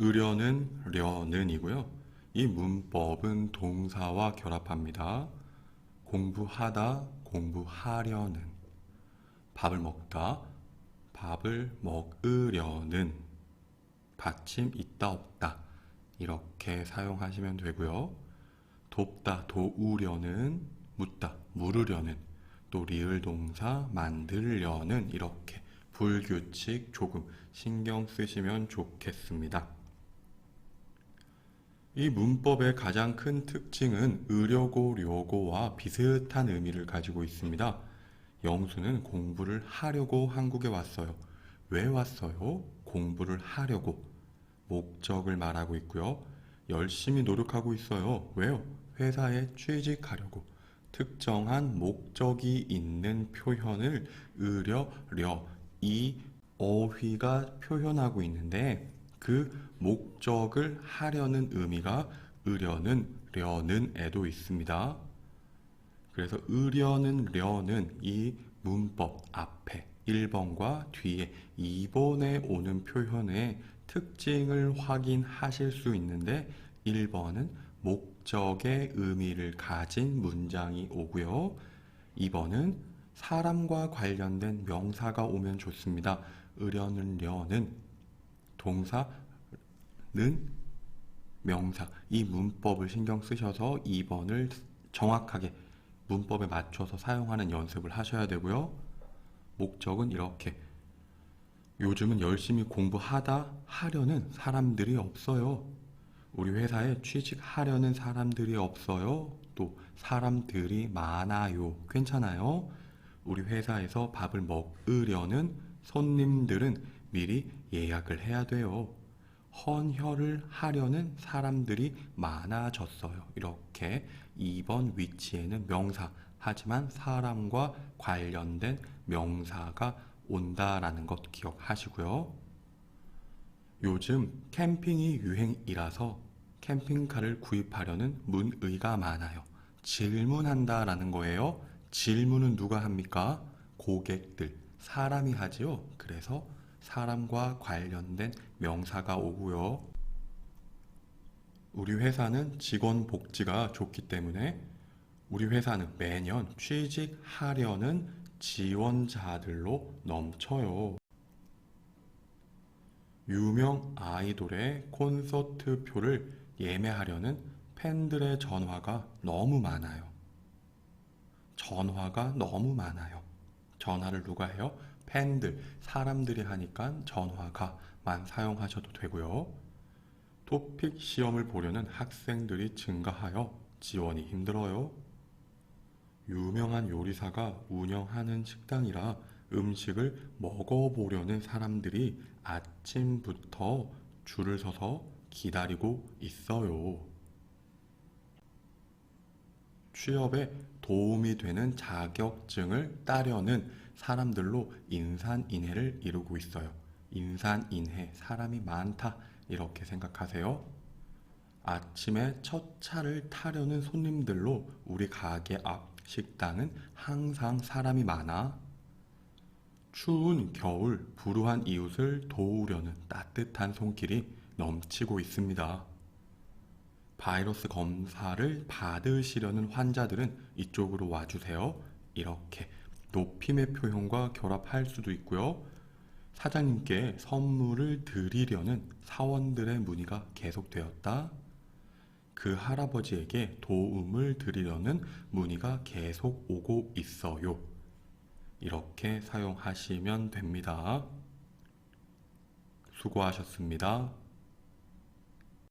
으려는 려는이고요. 이 문법은 동사와 결합합니다. 공부하다, 공부하려는. 밥을 먹다, 밥을 먹으려는. 받침 있다 없다. 이렇게 사용하시면 되고요. 돕다, 도우려는, 묻다, 물으려는, 또 리을 동사 만들려는 이렇게 불규칙 조금 신경 쓰시면 좋겠습니다. 이 문법의 가장 큰 특징은 으려고 려고와 비슷한 의미를 가지고 있습니다. 영수는 공부를 하려고 한국에 왔어요. 왜 왔어요? 공부를 하려고. 목적을 말하고 있고요. 열심히 노력하고 있어요. 왜요? 회사에 취직하려고. 특정한 목적이 있는 표현을 으려, 려, 이 어휘가 표현하고 있는데 그 목적을 하려는 의미가 으려는, 려는에도 있습니다. 그래서 으려는, 려는 이 문법 앞에 1번과 뒤에 2번에 오는 표현의 특징을 확인하실 수 있는데 1번은 목적의 의미를 가진 문장이 오고요. 2번은 사람과 관련된 명사가 오면 좋습니다. 으려는 려는 동사는 명사 이 문법을 신경 쓰셔서 2번을 정확하게 문법에 맞춰서 사용하는 연습을 하셔야 되고요. 목적은 이렇게 요즘은 열심히 공부하다 하려는 사람들이 없어요. 우리 회사에 취직하려는 사람들이 없어요. 또 사람들이 많아요. 괜찮아요. 우리 회사에서 밥을 먹으려는 손님들은 미리 예약을 해야 돼요. 헌혈을 하려는 사람들이 많아졌어요. 이렇게 2번 위치에는 명사, 하지만 사람과 관련된 명사가 온다라는 것 기억하시고요. 요즘 캠핑이 유행이라서 캠핑카를 구입하려는 문의가 많아요. 질문한다라는 거예요. 질문은 누가 합니까? 고객들, 사람이 하지요. 그래서 사람과 관련된 명사가 오고요. 우리 회사는 직원 복지가 좋기 때문에 우리 회사는 매년 취직하려는 지원자들로 넘쳐요. 유명 아이돌의 콘서트 표를 예매하려는 팬들의 전화가 너무 많아요. 전화가 너무 많아요. 전화를 누가 해요? 팬들, 사람들이 하니까 전화가만 사용하셔도 되고요. 토픽 시험을 보려는 학생들이 증가하여 지원이 힘들어요. 유명한 요리사가 운영하는 식당이라 음식을 먹어보려는 사람들이 아침부터 줄을 서서 기다리고 있어요. 취업에 도움이 되는 자격증을 따려는 사람들로 인산인해를 이루고 있어요. 인산인해, 사람이 많다. 이렇게 생각하세요. 아침에 첫 차를 타려는 손님들로 우리 가게 앞 식당은 항상 사람이 많아. 추운 겨울 불우한 이웃을 도우려는 따뜻한 손길이 넘치고 있습니다. 바이러스 검사를 받으시려는 환자들은 이쪽으로 와주세요. 이렇게 높임의 표현과 결합할 수도 있고요. 사장님께 선물을 드리려는 사원들의 문의가 계속되었다. 그 할아버지에게 도움을 드리려는 문의가 계속 오고 있어요. 이렇게 사용하시면 됩니다. 수고하셨습니다.